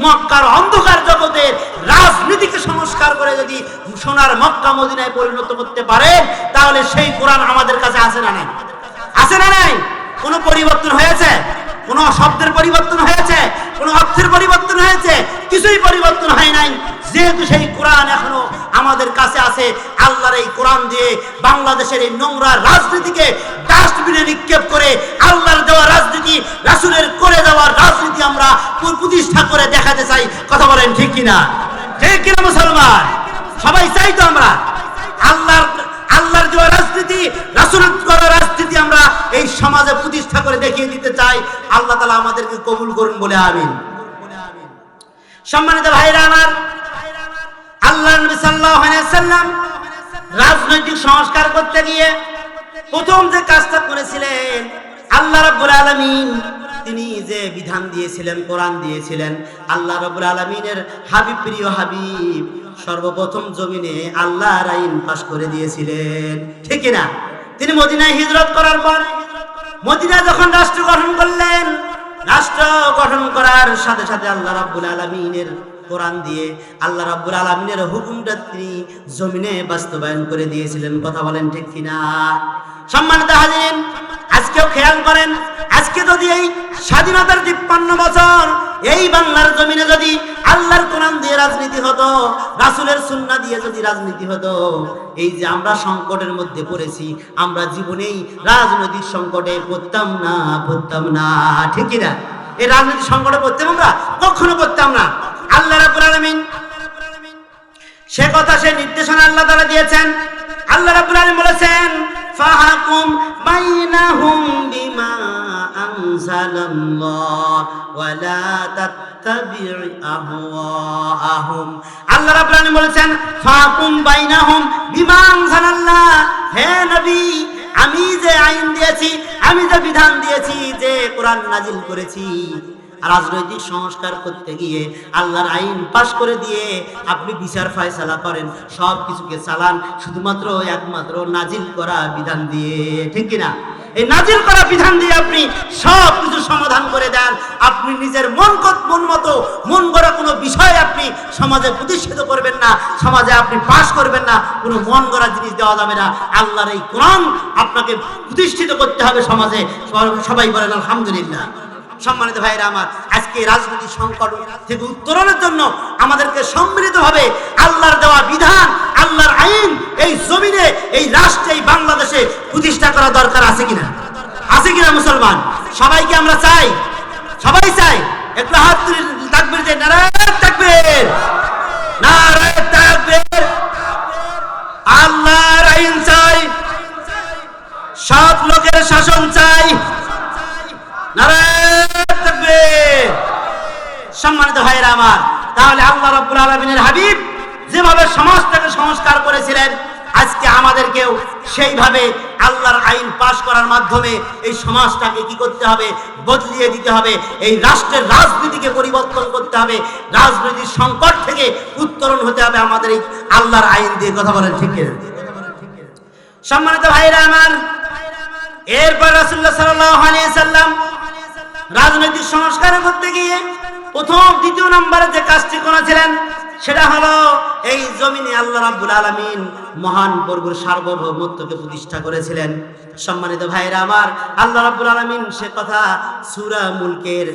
মক্কার অন্ধকার জগতের রাজনীতিকে সংস্কার করে যদি সোনার মক্কা মদিনায় পরিণত করতে পারেন, তাহলে সেই কোরআন আমাদের কাছে আছে না নাই? আছে না নাই? কোনো পরিবর্তন হয়েছে? কোনো শব্দের পরিবর্তন হয়েছে, কোনো অর্থের পরিবর্তন হয়েছে, কিছুই পরিবর্তন হয় নাই। যেহেতু সেই কোরআন এখনও আমাদের কাছে আছে, আল্লাহর এই কোরআন দিয়ে বাংলাদেশের এই নোংরা রাজনীতিকে ডাস্টবিনে নিক্ষেপ করে আল্লাহর দেওয়া রাজনীতি, রাসুলের করে দেওয়ার রাজনীতি আমরা প্রতিষ্ঠা করে দেখাতে চাই। কথা বলেন ঠিক কিনা? ঠিক কিনা মুসলমান? সবাই চাই তো আমরা? আল্লাহর আল্লাহর দেওয়া রাজনীতি, রাসুল রাজনীতি আমরা এই সমাজে প্রতিষ্ঠা করে দেখিয়ে দিতে চাই। আল্লাহ তালা আমাদেরকে কবুল করুন বলে আমিন। সম্মানিত ভাইরা আমার আল্লাহ নবী সাল্লাম রাজনৈতিক সংস্কার করতে গিয়ে প্রথম যে কাজটা করেছিলেন, আল্লাহ তিনি যে বিধান দিয়েছিলেন, কোরআন দিয়েছিলেন, আল্লাহ রাব্বুল আলামিনের হাবিব, প্রিয় হাবিব সর্বপ্রথম জমিনে আল্লাহর আইন পাশ করে দিয়েছিলেন। ঠিক না তিনি মদিনায় হিজরত করার পর মদিনা যখন রাষ্ট্র গঠন করলেন, রাষ্ট্র গঠন করার সাথে সাথে আল্লাহ রাব্বুল আলামিনের কোরআন দিয়ে আল্লাহ রাব্বুল আলামিনের হুকুমটা তিনি জমিনে বাস্তবায়ন করে দিয়েছিলেন। কথা বলেন ঠিক কিনা? সম্মানিত হাজিরিন আজকেও খেয়াল করেন, আজকে যদি এই স্বাধীনতার তিপ্পান্ন বছর, এই বাংলার জমিনে যদি আল্লাহর কোরআন দিয়ে রাজনীতি হতো, রাসুলের সুন্না দিয়ে যদি রাজনীতি হতো, এই যে আমরা সংকটের মধ্যে পড়েছি, আমরা জীবনেই রাজনৈতিক সংকটে পড়তাম না পড়তাম না ঠিকই না? এই রাজনৈতিক সংকটে পড়তাম আমরা? কখনো পড়তাম না। আল্লাহ রাব্বুল আলামিন সে কথা সে নির্দেশনা আল্লাহ তারা দিয়েছেন। আল্লাহ রাব্বুল আলামিন বলেছেন ফাহাকুম বাইনাহুম বিমা আনজালাল্লাহ ওয়ালা তাত্তাবি' আহওয়াআহুম। আল্লাহ রাব্বুল আলামিন বলেছেন, ফাহাকুম বাইনাহুম বিমা আনজালাল্লাহ। হে নবী, আমি যে আইন দিয়েছি, আমি যে বিধান দিয়েছি, যে কোরআন নাজিল করেছি রাজনৈতিক সংস্কার করতে গিয়ে আল্লাহর আইন পাশ করে দিয়ে আপনি বিচার ফয়সালা করেন, সব কিছুকে চালান, শুধুমাত্র একমাত্র নাজিল করা বিধান দিয়ে, ঠিক কিনা? এই নাজিল করা বিধান দিয়ে আপনি সব কিছু সমাধান করে দেন। আপনি নিজের মন মন মতো, মন গড়া কোনো বিষয় আপনি সমাজে প্রতিষ্ঠিত করবেন না, সমাজে আপনি পাশ করবেন না, কোনো মন গড়া জিনিস দেওয়া যাবে না। আল্লাহর এই কোরআন আপনাকে প্রতিষ্ঠিত করতে হবে সমাজে। সবাই বলেন, আলহামদুলিল্লাহ। সম্মানিত ভাইরা আমার, আজকে রাজনৈতিক সংকট থেকে উত্তরণের জন্য আমাদেরকে সম্মিলিতভাবে আল্লাহর দেওয়া বিধান, আল্লাহর আইন এই জমিনে, এই রাষ্ট্রে, এই বাংলাদেশে প্রতিষ্ঠা করা দরকার আছে কিনা? আছে কিনা মুসলমান? সবাইকে আমরা চাই, সবাই চাই। একটু হাত তুলে থাকবেন যে নারায়ণ থাকবেন নারায়ণ থাকবেন আল্লাহর আইন চাই, সব লোকের শাসন চাই। নারায়ণ তাকবীর। সম্মানিত ভাইরা আমার, তাহলে আল্লাহ রাব্বুল আলামিনের হাবিব যেভাবে সমাজটাকে সংস্কার করেছিলেন, আজকে আমাদেরকেও সেইভাবে আল্লাহর আইন পাশ করার মাধ্যমে এই সমাজটাকে কি করতে হবে? বদলিয়ে দিতে হবে। এই রাষ্ট্রের রাজনীতিকে পরিবর্তন করতে হবে। রাজনৈতিক সংকট থেকে উত্তরণ হতে হবে আমাদের এই আল্লাহর আইন দিয়ে। কথা বলেন ঠিক? সম্মানিত ভাইরা আমার, এরপর রাসুল্লাহ সাল্লাম রাজনৈতিক সংস্কার করতে গিয়ে প্রথম, দ্বিতীয় নম্বরে যে কাজটি করেছিলেন, সেটা হলো এই জমিনে আল্লাহ রাব্বুল আলামিন মহান প্রভুর সার্বভৌমত্বকে প্রতিষ্ঠা করেছিলেন। সম্মানিত ভাইরা আমার, আল্লাহ রাব্বুল আলামিন সে কথা সূরা মুলকের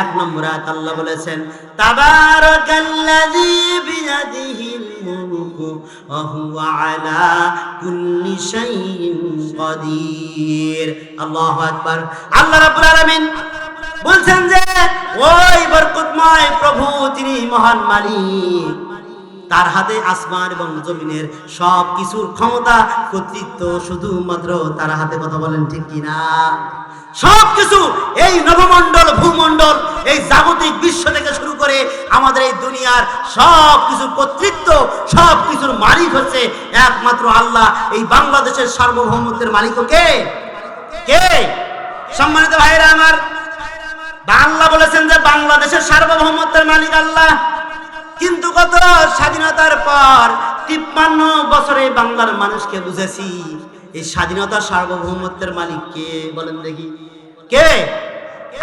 এক নম্বর আয়াত আল্লাহ বলেছেন, তাবারাকাল্লাযী বিয়াদিহিল মুলকু ওয়া হুয়া আলা কুল্লি শাইইন কাদির আল্লাহু আকবার। আল্লাহ রাব্বুল আলামিন বলছেন যে, ওই বরকতময় প্রভু, তিনি মহান মালিক। তার হাতে আসমান এবং জমিনের সব কিছুর ক্ষমতা, কর্তৃত্ব শুধুমাত্র তার হাতে, কথা বলেন ঠিক কিনা? সব কিছু এই নবমণ্ডল, ভূমণ্ডল, এই জাগতিক বিশ্ব থেকে শুরু করে আমাদের এই দুনিয়ার সব কিছু কর্তৃত্ব, সব কিছুর মালিক হচ্ছে একমাত্র আল্লাহ। এই বাংলাদেশের সার্বভৌমত্বের মালিকও কে? কে? সম্মানিত ভাইরা আমার বাংলা বলেছেন যে বাংলাদেশের সার্বভৌমত্বের মালিক আল্লাহ। কিন্তু কত স্বাধীনতার পর তিপ্পান্ন বছরে বাংলার মানুষকে বুঝেছি, এই স্বাধীনতা সার্বভৌমত্বের মালিক কে বলেন দেখি। কে?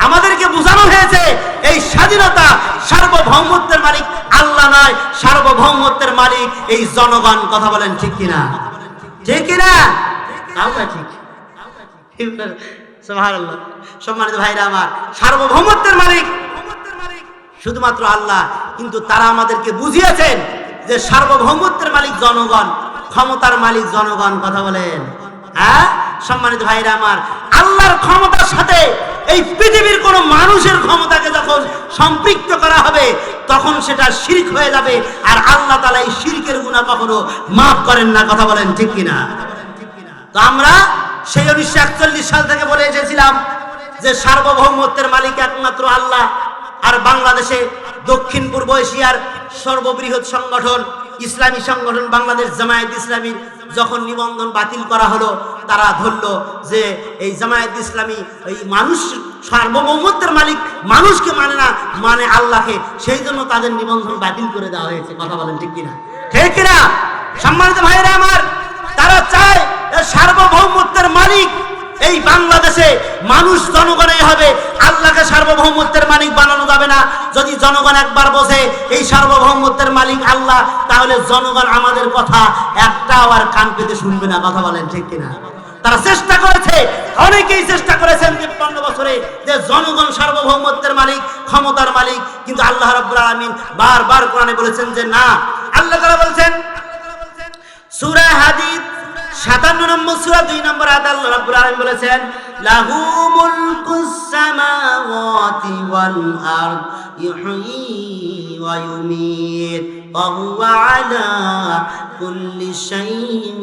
আমাদেরকে বোঝানো হয়েছে, এই স্বাধীনতা সার্বভৌমত্বের মালিক আল্লাহ নয়, সার্বভৌমত্বের মালিক এই জনগণ, কথা বলেন ঠিক কিনা? ঠিক কিনা? ঠিক? ঠিক সম্মানিত ভাইরা আমার, সার্বভৌমত্বের মালিক। শুধুমাত্র আল্লাহ, কিন্তু তারা আমাদেরকে বুঝিয়েছেন যে সার্বভৌমত্বের মালিক জনগণ, ক্ষমতার মালিক জনগণ, কথা বলেন। হ্যাঁ? সম্মানিত ভাইরা আমার, আল্লাহর ক্ষমতার সাথে এই পৃথিবীর কোন মানুষের ক্ষমতাকে যখন সম্পৃক্ত করা হবে, তখন সেটা শিরক হয়ে যাবে, আর আল্লাহ তালা এই শিরকের গুণা কখনো মাফ করেন না, কথা বলেন ঠিক কিনা? তো আমরা সেই উনিশশো একচল্লিশ সাল থেকে বলে এসেছিলাম যে সার্বভৌমত্বের মালিক একমাত্র আল্লাহ আর বাংলাদেশে দক্ষিণ পূর্ব এশিয়ার সর্ববৃহৎ সংগঠন, ইসলামী সংগঠন বাংলাদেশ জামায়াত ইসলামীর যখন নিবন্ধন বাতিল করা হলো, তারা ধরলো যে এই জামায়াত ইসলামী এই মানুষ, সার্বভৌমত্বের মালিক মানুষকে মানে না মানে আল্লাহকে। সেই জন্য তাদের নিবন্ধন বাতিল করে দেওয়া হয়েছে। কথা বলেন ঠিক কিনা? ঠিক কিনা? সম্মানিত ভাইরা আমার মানুষ জনগণই হবে, আল্লাহকে সার্বভৌমত্বের মালিক বানানো যাবে না। যদি জনগণ একবার বসে, এই সার্বভৌমত্বের মালিক আল্লাহ তাহলে জনগণ আমাদের কথা একটাও আর কান পেতে শুনবে না। কথা বলেন ঠিক কিনা? তারা চেষ্টা করেছে, অনেকেই চেষ্টা করেছেন তিপ্পান্ন বছরে যে জনগণ সার্বভৌমত্বের মালিক, ক্ষমতার মালিক, কিন্তু আল্লাহ রাব্বুল আলামিন বারবার কোরআনে বলেছেন যে না। আল্লাহ তাআলা বলেছেন, সূরা হাদিদ 57 নম্বর সূরা 2 নম্বর আয়াত আল্লাহ রাব্বুল বলেছেন, লাহু মুলকুস সামাওয়াতি ওয়াল আরদ ইহয়ী ওয়া ইউমীত, ওয়া হুয়া আলা কুল্লি শাইইন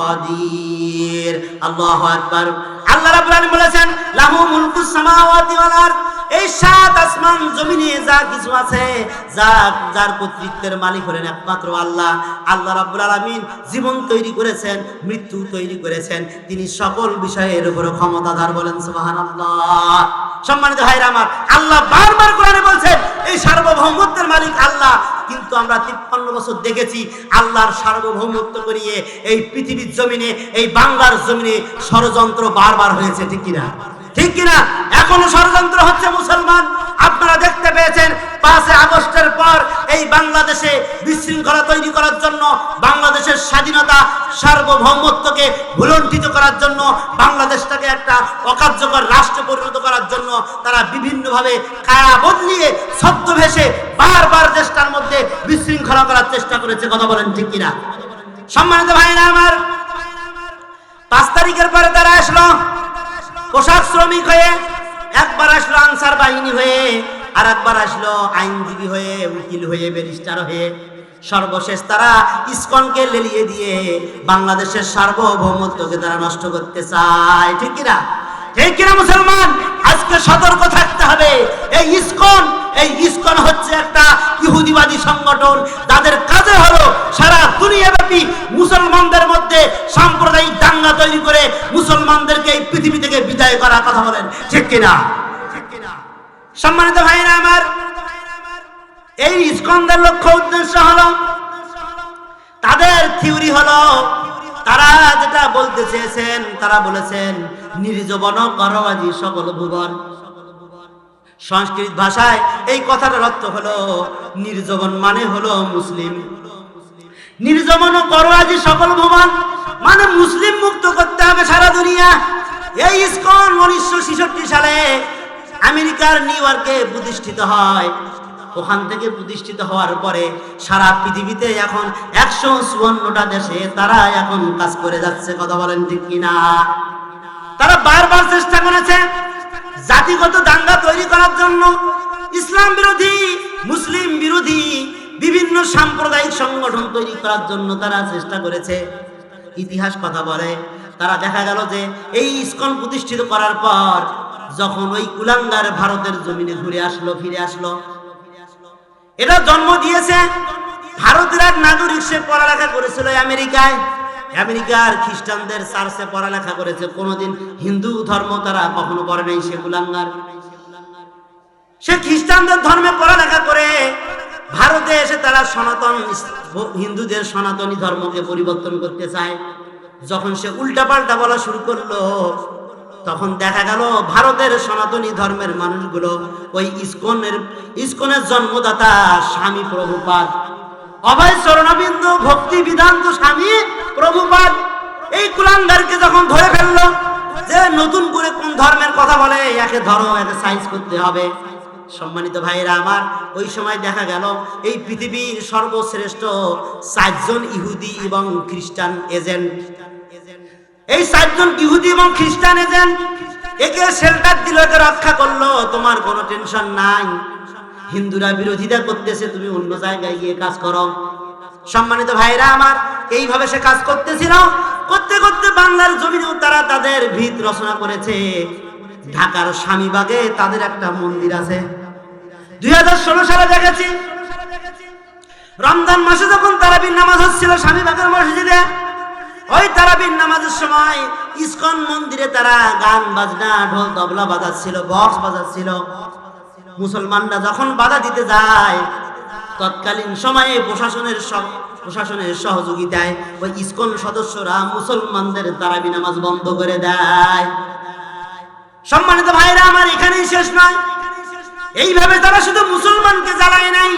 কাদির। আল্লাহু আকবার। আল্লাহ রাব্বুল আলামিন বলেছেন, লাহু মুলকুস সামাওয়াতি ওয়াল আরদ এই সাত আসমান জমিনে যা কিছু আছে, যা যার কর্তৃত্বের মালিক হলেন একমাত্র আল্লাহ। আল্লাহ রাব্বুল আলামিন জীবন তৈরি করেছেন, মৃত্যু তৈরি করেছেন। তিনি সকল বিষয়ের উপর ক্ষমতাধার বলেন, সুবহানাল্লাহ। সম্মানিত ভাইরা আমার, আল্লাহ বারবার কোরআনে বলছেন, এই সার্বভৌমত্বের মালিক আল্লাহ। কিন্তু আমরা তিপ্পান্ন বছর দেখেছি, আল্লাহর সার্বভৌমত্ব করিয়ে এই পৃথিবীর জমিনে, এই বাংলার জমিনে ষড়যন্ত্র বারবার হয়েছে, ঠিক কিনা? ঠিক কিনা? এখনও ষড়যন্ত্র হচ্ছে মুসলমান। আপনারা দেখতে পেয়েছেন পাঁচে আগস্টের পর এই বাংলাদেশে বিশৃঙ্খলা তৈরি করার জন্য, বাংলাদেশের স্বাধীনতা, সার্বভৌমত্বকে ভুলণ্ঠিত করার জন্য, বাংলাদেশটাকে একটা অকার্যকর রাষ্ট্রে পরিণত করার জন্য তারা বিভিন্নভাবে কায়া বদলিয়ে ছদ্মভেসে বারবার চেষ্টার মধ্যে বিশৃঙ্খলা করার চেষ্টা করেছে, কথা বলেন ঠিক কিনা? সম্মানিত ভাইরা আমার, পাঁচ তারিখের পরে তারা আসলো। পোশাক শ্রমিক হয়ে একবার আসলো আনসার বাহিনী হয়ে আর একবার আসলো আইনজীবী হয়ে, উকিল হয়ে, ব্যারিস্টার হয়ে। সর্বশেষ তারা ইসকনকে লেলিয়ে দিয়ে বাংলাদেশের সার্বভৌমত্বকে তারা নষ্ট করতে চায়। ঠিক কিনা? ঠিক কিনা মুসলমান? আজকে সতর্ক থাকতে হবে। এই ইসকন এই ইসকন হচ্ছে একটা ইহুদিবাদী সংগঠন। তাদের কাজে হলো সারা দুনিয়াব্যাপী মুসলমানদের মধ্যে মুসলমানদেরকে এই পৃথিবী থেকে বিদায় করার কথা বলেন, ঠিক কিনা? সম্মানিত ভাইরা আমার, এই ইসকনদের লক্ষ্য উদ্দেশ্য হলো, তাদের থিওরি হলো, তারা যেটা বলতে চেয়েছেন, তারা বলেছেন, নির্জবন করবাজি সকল ভুবন সংস্কৃত ভাষায় এই কথাটার অর্থ হলো, নির্জবন মানে হলো মুসলিম। নির্জবন করবাজি সকল ভুবন মানে মুসলিম মুক্ত করতে হবে সারা দুনিয়া, এই ইসকন উনিশশো সালে আমেরিকার নিউ ইয়র্কে প্রতিষ্ঠিত হয়। ওখান থেকে প্রতিষ্ঠিত হওয়ার পরে সারা পৃথিবীতে এখন একশো চুয়ান্নটা দেশে তারা এখন কাজ করে যাচ্ছে, কথা বলেন ঠিক কিনা? তারা বারবার চেষ্টা করেছে জাতিগত দাঙ্গা তৈরি করার জন্য। ইসলাম বিরোধী, মুসলিম বিরোধী, বিভিন্ন সাম্প্রদায়িক সংগঠন তৈরি করার জন্য তারা চেষ্টা করেছে। ইতিহাস কথা বলে তারা দেখা গেল যে এই ইস্কন প্রতিষ্ঠিত করার পর যখন ওই কুলাঙ্গার ভারতের জমিনে ঘুরে আসলো, ফিরে আসলো। এটা জন্ম দিয়েছে ভারতের এক নাগরিক, সে পড়ালেখা করেছিল আমেরিকায়। আমেরিকার খ্রিস্টানদের চার্চে পড়ালেখা করেছে। কোনোদিন হিন্দু ধর্ম তারা কখনো করে নাই, সে কুলাঙ্গার। সে খ্রিস্টানদের ধর্মে পড়ালেখা করে ভারতে এসে তারা সনাতন হিন্দুদের সনাতনী ধর্মকে পরিবর্তন করতে চায়। যখন সে উল্টাপাল্টা বলা শুরু করল, তখন দেখা গেল ভারতের সনাতনী ধর্মের মানুষগুলো ওই ইস্কনের ইস্কনের জন্মদাতা স্বামী প্রভুপাদ, অভয় চরণবিন্দু ভক্তি বিধান্ত স্বামী প্রভুপাদ, এই কুলাঙ্গারকে যখন ধরে ফেলল যে নতুন করে কোন ধর্মের কথা বলে, একে ধরো, একে সাইজ করতে হবে। সম্মানিত ভাইরা আমার, ওই সময় দেখা গেল এই পৃথিবীর সর্বশ্রেষ্ঠ চারজন ইহুদি এবং খ্রিস্টান এজেন্ট। এই চারজন ইহুদি এবং খ্রিস্টান এজেন্ট একে শেল্টার দিল রক্ষা করল। তোমার কোনো টেনশন নাই। হিন্দুরা বিরোধিতা করতেছে, তুমি অন্য জায়গায় গিয়ে কাজ করো। সম্মানিত ভাইরা আমার, এইভাবে সে কাজ করতেছিল। করতে করতে বাংলার জমিনেও তারা তাদের ভিত রচনা করেছে। ঢাকার স্বামীবাগে তাদের একটা মন্দির আছে। দুই হাজার ষোলো সালে দেখেছি। রমজান মাসে যখন তারাবির নামাজ হচ্ছিল, স্বামীবাগের মসজিদে ওই তারাবির নামাজের সময় ইসকন মন্দিরে তারা গান বাজনা, ঢোল, তবলা বাজাচ্ছিল, বক্স বাজাচ্ছিল। মুসলমানরা যখন বাধা দিতে যায়, তৎকালীন সময়ে প্রশাসনের প্রশাসনের সহযোগিতায় ওই ইসকন সদস্যরা মুসলমানদের তারাবি নামাজ বন্ধ করে দেয়। সম্মানিত ভাইরা, আমার এখানেই শেষ নয়। এইভাবে তারা শুধু মুসলমানকে জ্বালায় নাই,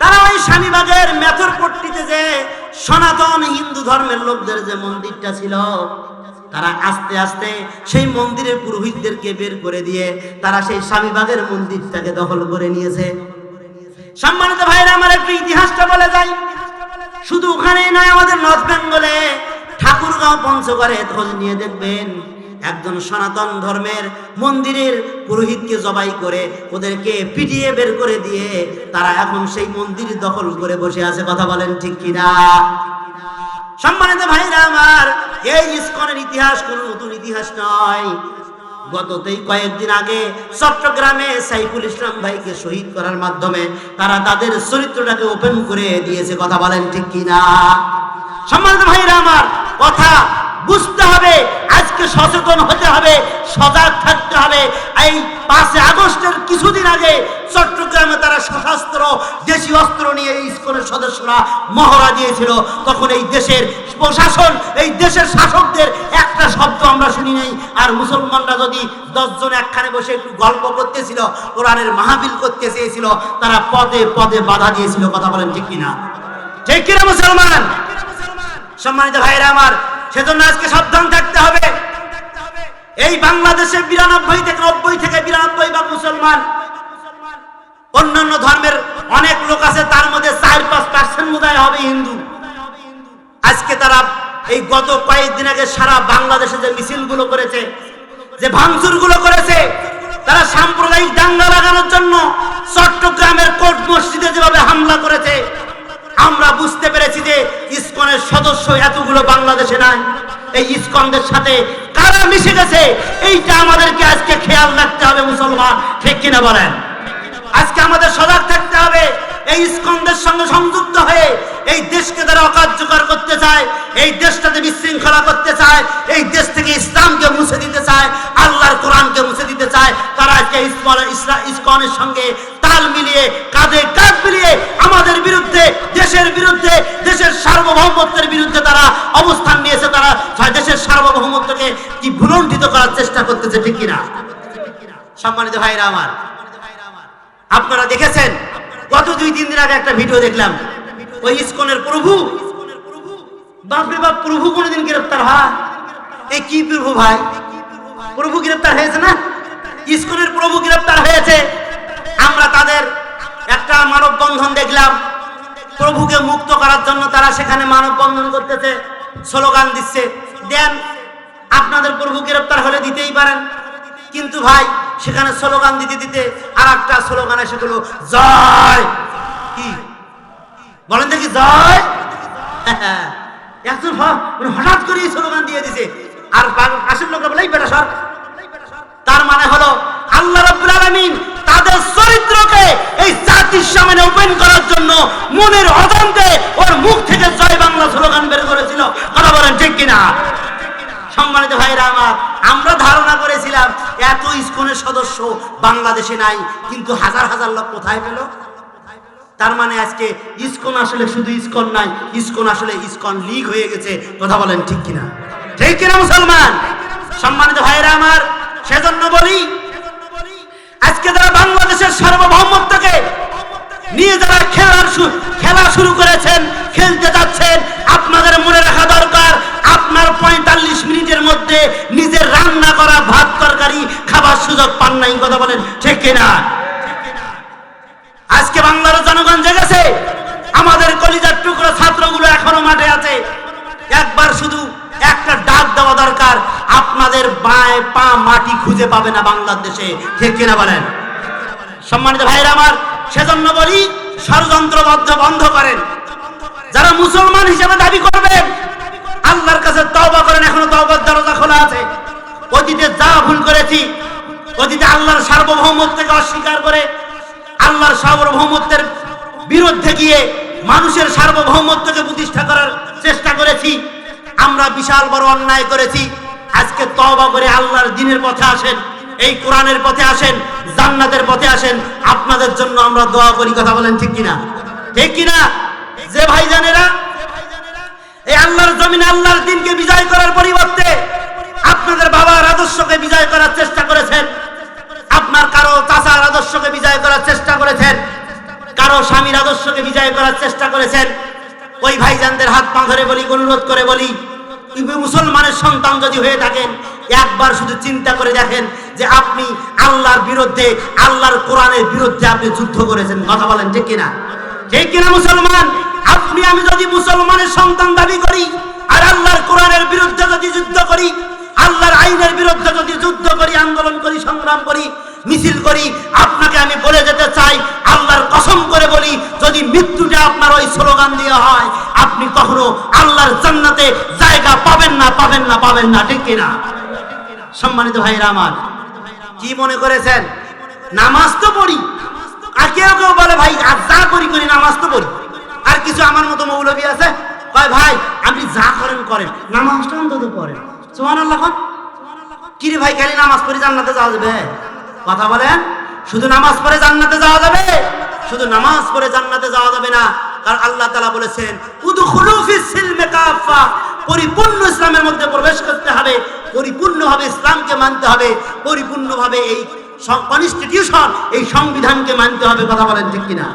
তারা ওই স্বামীবাগের মেথর পট্টিতে যে সনাতন হিন্দু ধর্মের লোকদের যে মন্দিরটা ছিল, তারা আস্তে আস্তে সেই মন্দিরের পুরোহিতদেরকে বের করে দিয়ে তারা সেই স্বামীবাগের মন্দিরটাকে দখল করে নিয়েছে। সম্মানিত ভাইরা আমার একটু ইতিহাসটা বলে যাই। শুধু ওখানেই নয়, আমাদের নর্থ বেঙ্গলে ঠাকুরগাঁও পঞ্চগড়ে খোঁজ নিয়ে দেখবেন একজন সনাতন ধর্মের মন্দিরের পুরোহিতকে জবাই করে ওদেরকে পিটিয়ে বের করে দিয়ে তারা এখন সেই মন্দির দখল করে বসে আছে, কথা বলেন ঠিক কিনা? সম্মানিত ভাইরা আমার, এই ইস্কনের ইতিহাস কোনো নতুন ইতিহাস নয়। গততেই কয়েকদিন আগে চট্টগ্রামে সাইফুল ইসলাম ভাইকে শহীদ করার মাধ্যমে তারা তাদের চরিত্রটাকে ওপেন করে দিয়েছে, কথা বলেন ঠিক কিনা? সম্মানিত ভাইরা আমার, কথা বুঝতে হবে, আজকে সচেতন হতে হবে, সজাগ থাকতে হবে। এই পাঁচে আগস্টের কিছুদিন আগে চট্টগ্রামে তারা সশস্ত্র, দেশি অস্ত্র নিয়ে এই ইস্কনের সদস্যরা মহড়া দিয়েছিল। তখন এই দেশের প্রশাসন, এই দেশের শাসকদের একটা শব্দ আমরা শুনি নাই। আর মুসলমানরা যদি দশজন একখানে বসে একটু গল্প করতেছিল, কোরআনের মাহফিল করতে চেয়েছিল, তারা পদে পদে বাধা দিয়েছিল। কথা বলেন ঠিক কিনা? ঠিক কিনা মুসলমান? সম্মানিত ভাইরা আমার সেজন্য আজকে সাবধান থাকতে হবে। এই বাংলাদেশে বিরানব্বই থেকে নব্বই থেকে বিরানব্বই বা মুসলমান, অন্যান্য ধর্মের অনেক লোক আছে, তার মধ্যে চার পাঁচ পার্সেন্ট বোধহয় হবে হিন্দু। আজকে তারা এই গত কয়েকদিন আগে সারা বাংলাদেশে যে মিছিলগুলো করেছে, যে ভাঙচুরগুলো করেছে, তারা সাম্প্রদায়িক দাঙ্গা লাগানোর জন্য চট্টগ্রামের কোর্ট মসজিদে যেভাবে হামলা করেছে আমরা বুঝতে পেরেছি যে ইসকনের সদস্য এতগুলো বাংলাদেশে নাই। এই ইসকনদের সাথে কারা মিশে গেছে, এইটা আমাদেরকে আজকে খেয়াল রাখতে হবে মুসলমান। ঠিক কিনা বলেন? আজকে আমাদের সজাগ থাকতে হবে, এই ইস্কনদের সঙ্গে সংযুক্ত হয়ে এই দেশকে তারা অকার্যকর করতে চায়, এই দেশটাতে বিশৃঙ্খলা করতে চায়, এই দেশ থেকে ইসলামকে মুছে দিতে চায়, আল্লাহর কোরআনকে মুছে দিতে চায়। তারা আজকে ইস্কনের সঙ্গে তাল মিলিয়ে কাঁধে বিরুদ্ধে, দেশের বিরুদ্ধে, দেশের সার্বভৌমত্বের বিরুদ্ধে তারা অবস্থান নিয়েছে, তারা দেশের সার্বভৌমত্বকে কি ভুলণ্ঠিত করার চেষ্টা করতেছে, ঠিক কিনা? সম্মানিত ভাইরা আমার, আপনারা দেখেছেন, গত দুই, তিন দিন আগে একটা ভিডিও দেখলাম। ওই ইসকনের প্রভু বাপরে বাপ, প্রভু কোনোদিন গ্রেপ্তার হয়? এই কি প্রভু ভাই? প্রভু গ্রেপ্তার হয়েছে না? ইস্কনের প্রভু গ্রেপ্তার হয়েছে। আমরা তাদের একটা মানববন্ধন দেখলাম। প্রভুকে মুক্ত করার জন্য তারা সেখানে মানববন্ধন করতেছে, স্লোগান দিচ্ছে। দেন আপনাদের প্রভু গ্রেপ্তার হলে দিতেই পারেন। কিন্তু ভাই, সেখানে স্লোগান দিতে দিতে আর একটা স্লোগান এসে গেল জয়! কি? বলেন দেখি, জয়! একজন মানে হঠাৎ করে স্লোগান দিয়ে দিছে। আর পাশের লোকরা বেটা সর। তার মানে হলো, আল্লাহ রাব্বুল তাদের চরিত্রকে এই জাতির সামনে ওপেন করার জন্য মনের অজান্তে ওর মুখ থেকে জয় বাংলা স্লোগান বের করেছিল। কথা বলেন ঠিক কিনা? সম্মানিত ভাইরা আমার, আমরা ধারণা করেছিলাম এত ইস্কনের সদস্য বাংলাদেশে নাই, কিন্তু হাজার হাজার লোক কোথায় পেল? তার মানে আজকে ইসকন আসলে শুধু ইসকন নাই, ইসকন আসলে ইসকন লীগ হয়ে গেছে। কথা বলেন ঠিক কিনা? ঠিক কিনা মুসলমান? সম্মানিত ভাইরা আমার, সেজন্য বলি, আজকে যারা বাংলাদেশের সার্বভৌমত্বকে নিয়ে যারা খেলার খেলা শুরু করেছেন, খেলতে যাচ্ছেন, আপনাদের মনে রাখা দরকার, আপনার পঁয়তাল্লিশ মিনিটের মধ্যে নিজের রান্না করা, ভাত তরকারি খাবার সুযোগ পান নাই, কথা বলেন, ঠিক কিনা? আজকে বাংলার জনগণ জেগেছে, আমাদের কলিজার টুকরো ছাত্রগুলো এখনও মাঠে আছে। একবার শুধু একটা ডাক দেওয়া দরকার, আপনাদের বাঁয় পা মাটি খুঁজে পাবে না বাংলাদেশে, ঠিক কিনা বলেন? সম্মানিত ভাইরা আমার সেজন্য বলি, ষড়যন্ত্রবদ্ধ বন্ধ করেন। যারা মুসলমান হিসেবে দাবি করবেন আল্লাহর কাছে তওবা করেন, এখনও তওবার দরজা খোলা আছে। অতীতে যা ভুল করেছি, অতীতে আল্লাহর সার্বভৌমত্বকে অস্বীকার করে, আল্লাহর সার্বভৌমত্বের বিরুদ্ধে গিয়ে মানুষের সার্বভৌমত্বকে প্রতিষ্ঠা করার চেষ্টা করেছি। আমরা বিশাল বড় অন্যায় করেছি। আজকে তওবা করে আল্লাহর দিনের পথে আসেন। এই কোরআনের পথে আসেন, জান্নাতের পথে আসেন, আপনাদের জন্য আমরা দোয়া করি, কথা বলেন ঠিক কিনা? ঠিক কিনা? যে ভাইজানেরা, এই আল্লাহর জমিনে আল্লাহর দিনকে বিজয় করার পরিবর্তে আপনাদের বাবার আদর্শকে বিজয় করার চেষ্টা করেছেন। আপনার কারও চাচার আদর্শকে বিজয় করার চেষ্টা করেছেন। কারও স্বামীর আদর্শকে বিজয় করার চেষ্টা করেছেন। ওই ভাইজানদের হাত পা ধরে বলি, অনুরোধ করে বলি মুসলমানের সন্তান যদি হয়ে থাকেন, একবার শুধু চিন্তা করে দেখেন যে আপনি আল্লাহর বিরুদ্ধে, আল্লাহর কোরআনের বিরুদ্ধে আপনি যুদ্ধ করেছেন। কথা বলেন, ঠিক কিনা? ঠিক কিনা মুসলমান? আপনি, আমি যদি মুসলমানের সন্তান দাবি করি আর আল্লাহর কোরআনের বিরুদ্ধে যদি যুদ্ধ করি, আল্লাহর আইনের বিরুদ্ধে যদি যুদ্ধ করি, আন্দোলন করি, সংগ্রাম করি, মিছিল করি, আপনাকে আমি বলে যেতে চাই, আল্লাহর কসম করে বলি, যদি মৃত্যুটা আপনার ওই স্লোগান দিয়ে হয়, আপনি কখনো আল্লাহর জান্নাতে জায়গা পাবেন না পাবেন না পাবেন না, ঠিক কিনা? সম্মানিত ভাইরা আমার কি মনে করেছেন? নামাজ তো পড়ি। আর কেউ কেউ বলে, ভাই, আর যা করি করি নামাজ তো পড়ি। আর কিছু আমার মতো মৌলবী আছে? কয়, ভাই, আপনি যা করেন করেন। নামাজটা অন্তত পড়েন। সোহান আল্লাহ কিরে ভাই, খালি নামাজ পড়ে জান্নাতে যাওয়া যাবে? কথা বলেন। শুধু নামাজ পড়ে জান্নাতে যাওয়া যাবে? শুধু নামাজ পড়ে জান্নাতে যাওয়া যাবে না। কারণ আল্লাহ তালা বলেছেন পরিপূর্ণ ইসলামের মধ্যে প্রবেশ করতে হবে, পরিপূর্ণভাবে ইসলামকে মানতে হবে, পরিপূর্ণভাবে এই কনস্টিটিউশন, এই সংবিধানকে মানতে হবে, কথা বলেন ঠিক কিনা?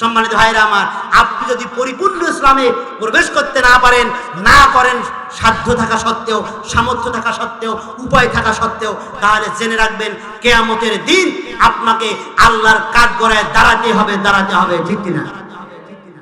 সম্মানিত ভাইরা আমার, আপনি যদি পরিপূর্ণ ইসলামে প্রবেশ করতে না পারেন, না করেন, সাধ্য থাকা সত্ত্বেও, সামর্থ্য থাকা সত্ত্বেও, উপায় থাকা সত্ত্বেও, তাহলে জেনে রাখবেন, কেয়ামতের দিন আপনাকে আল্লাহর কাঠ গড়ায় দাঁড়াতে হবে দাঁড়াতে হবে, ঠিক কিনা?